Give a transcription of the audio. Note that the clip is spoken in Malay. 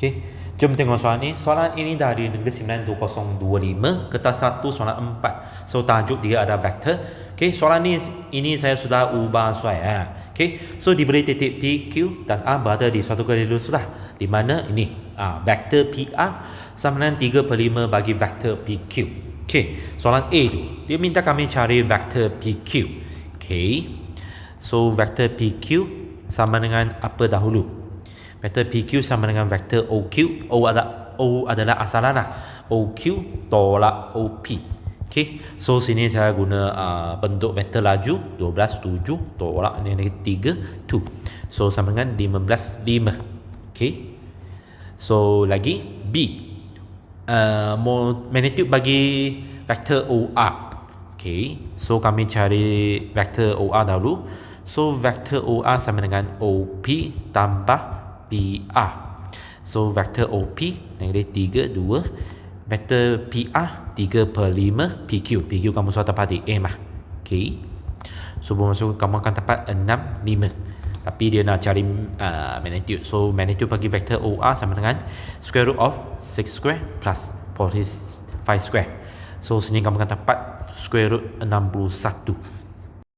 Okey. Jom tengok soalan ni. Soalan ini dari negeri 92025 kertas 1 soalan 4. So tajuk dia ada vektor. Okey, soalan ni ini saya sudah ubah soal ya. Okey. So diberi titik P, Q dan A berada di suatu kali sudah. Di mana ini? Ah, vektor PR sama dengan 3 per 5 bagi vektor PQ. Okey, soalan A tu. Dia minta kami cari vektor PQ. Okey. So vektor PQ sama dengan apa dahulu? Vektor PQ sama dengan vektor OQ. O adalah O adalah asalan lah. OQ tolak OP. Okay. So sini saya guna uh, bentuk vektor laju 12 7 tolak ni lagi 3 2. So sama dengan 15 5. Okay. So lagi B. Uh, magnitude bagi vektor OR. Okay. So kami cari vektor OR dahulu. So vektor OR sama dengan OP tambah PR. So vektor OP negatif 3 2 vektor PR 3 per 5 PQ. PQ kamu sudah dapat di M lah. Okay. So bermaksud kamu akan dapat 6 5. Tapi dia nak cari uh, magnitude. So magnitude bagi vektor OR sama dengan square root of 6 square plus 45 square. So sini kamu akan dapat square root 61.